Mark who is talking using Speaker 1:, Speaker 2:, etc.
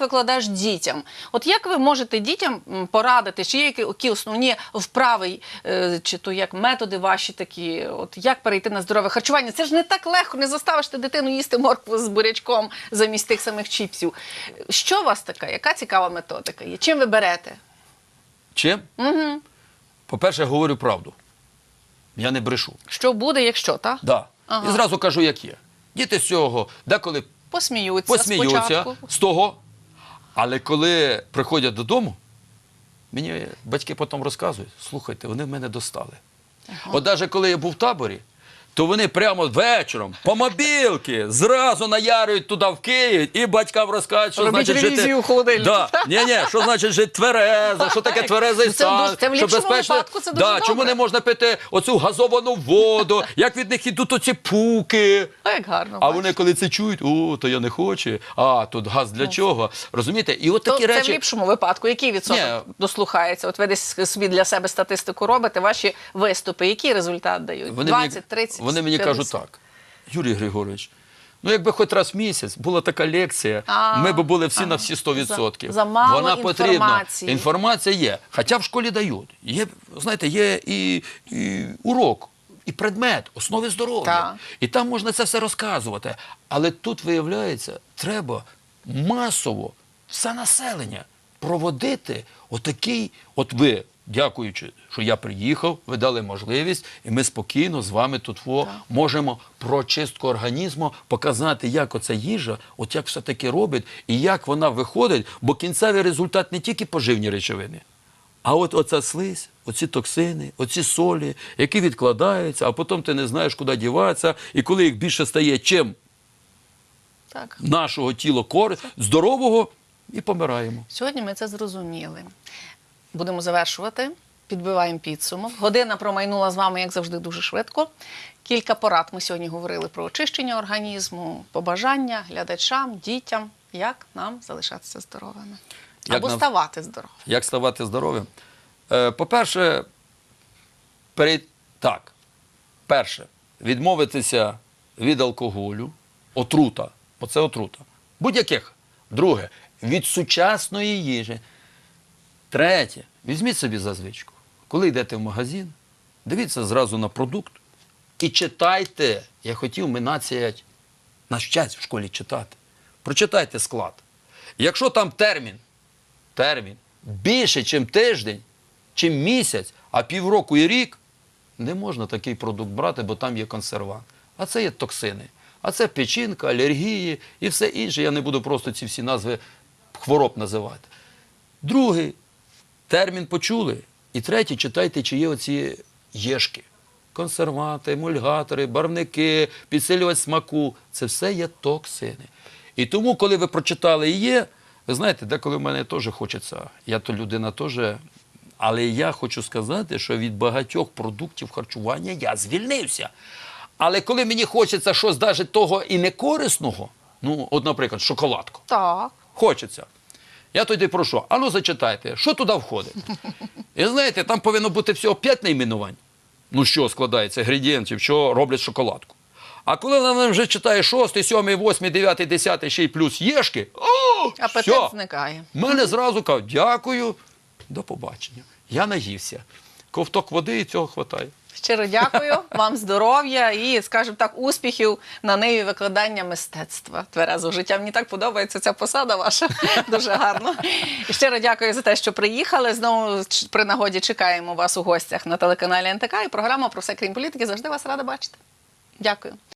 Speaker 1: як викладаєш дітям. От як ви можете дітям порадити, чи є які, основні вправи, е, чи то як методи ваші такі, от як перейти на здорове харчування? Це ж не так легко, не заставиш ти дитину їсти моркву з бурячком замість тих самих чіпсів. Що у вас таке? Яка цікава методика є? Чим ви берете?
Speaker 2: Чим?
Speaker 1: Угу.
Speaker 2: По-перше, говорю правду. Я не брешу.
Speaker 1: Що буде, якщо, так?
Speaker 2: Да.
Speaker 1: Ага.
Speaker 2: І зразу кажу, як є. Діти з цього деколи
Speaker 1: Посміються,
Speaker 2: посміються
Speaker 1: спочатку.
Speaker 2: з того, але коли приходять додому, мені батьки потім розказують, слухайте, вони в мене достали. От навіть коли я був в таборі, то вони прямо вечором по мобілки зразу наярюють туди в Київ і батькам розкажуть, що
Speaker 1: Робіть
Speaker 2: значить жити.
Speaker 1: в холодильнику.
Speaker 2: Да. Ні, ні, що значить жити тверезо, що таке тверезий
Speaker 1: Ну, це
Speaker 2: стан,
Speaker 1: дуже- це в
Speaker 2: що
Speaker 1: ліпшому
Speaker 2: безпечно.
Speaker 1: випадку це дуже
Speaker 2: да,
Speaker 1: добре.
Speaker 2: чому не можна пити оцю газовану воду, як від них ідуть оці пуки.
Speaker 1: О, як гарно.
Speaker 2: А вони коли це чують, о, то я не хочу. А тут газ для чого? Розумієте? І от
Speaker 1: То
Speaker 2: такі
Speaker 1: це в
Speaker 2: речі.
Speaker 1: ліпшому випадку. Який відсоток
Speaker 2: Ні.
Speaker 1: дослухається? От ви десь собі для себе статистику робите, ваші виступи, який результат дають?
Speaker 2: Вони
Speaker 1: 20, 30,
Speaker 2: вони мені кажуть так. Юрій Григорович, ну якби хоч раз в місяць була така лекція,
Speaker 1: А,
Speaker 2: ми б були всі
Speaker 1: а,
Speaker 2: на всі 100%.
Speaker 1: за- за мало
Speaker 2: Вона потрібна.
Speaker 1: інформації.
Speaker 2: Інформація є. Хоча в школі дають. Є, знаєте, є і, і урок, і предмет, основи здоров'я. І там можна це все розказувати. Але тут, виявляється, треба масово все населення проводити отакий, от ви, дякуючи, що я приїхав, ви дали можливість, і ми спокійно з вами тут во, можемо про чистку організму показати, як оця їжа, от як все-таки робить, і як вона виходить, бо кінцевий результат не тільки поживні речовини. А от оця слизь, оці токсини, оці солі, які відкладаються, а потім ти не знаєш, куди діватися, і коли їх більше стає, чим
Speaker 1: Так.
Speaker 2: нашого тіла користь, здорового, і помираємо.
Speaker 1: Сьогодні ми це зрозуміли. Будемо завершувати. Підбиваємо підсумок. Година промайнула з вами, як завжди, дуже швидко. Кілька порад ми сьогодні говорили про очищення організму, побажання глядачам, дітям, як нам залишатися здоровими.
Speaker 2: Як
Speaker 1: Або
Speaker 2: нам-
Speaker 1: ставати здоровими.
Speaker 2: Як ставати здоровим? Е, по-перше, перед... так. Перше, відмовитися від алкоголю, отрута. Оце отрута. Будь-яких. Друге, від сучасної їжі. Третє, візьміть собі за звичку. Коли йдете в магазин, дивіться зразу на продукт і читайте. Я хотів, ми нація наш час в школі читати. Прочитайте склад. Якщо там термін, термін більше, ніж тиждень, чим місяць, а півроку і рік, не можна такий продукт брати, бо там є консервант. А це є токсини. А це печінка, алергії і все інше. Я не буду просто ці всі назви хвороб називати. Другий термін почули. І третій, читайте, чи є оці єшки. Консерванти, емульгатори, барвники, підсилювач смаку це все є токсини. І тому, коли ви прочитали і є, ви знаєте, деколи в мене теж хочеться. Я то людина теж. Але я хочу сказати, що від багатьох продуктів харчування я звільнився. Але коли мені хочеться щось навіть того і некорисного, ну, от, наприклад, шоколадку,
Speaker 1: Так.
Speaker 2: хочеться. Я тоді прошу, а ну зачитайте, що туди входить? І знаєте, там повинно бути всього 5 найменувань. Ну що складається, інгредієнтів, що роблять шоколадку. А коли вона вже читає 6, 7, 8, 9, 10, ще й плюс єшки, о,
Speaker 1: Апетит
Speaker 2: все.
Speaker 1: зникає.
Speaker 2: Мене зразу кажуть, дякую, до побачення. Я наївся. Ковток води і цього хватає.
Speaker 1: Щиро дякую вам здоров'я і, скажімо так, успіхів на неї викладання мистецтва Тверезо життя. Мені так подобається ця посада ваша. Дуже гарно. І щиро дякую за те, що приїхали. Знову при нагоді чекаємо вас у гостях на телеканалі НТК. І програма про все крім політики завжди вас рада бачити. Дякую.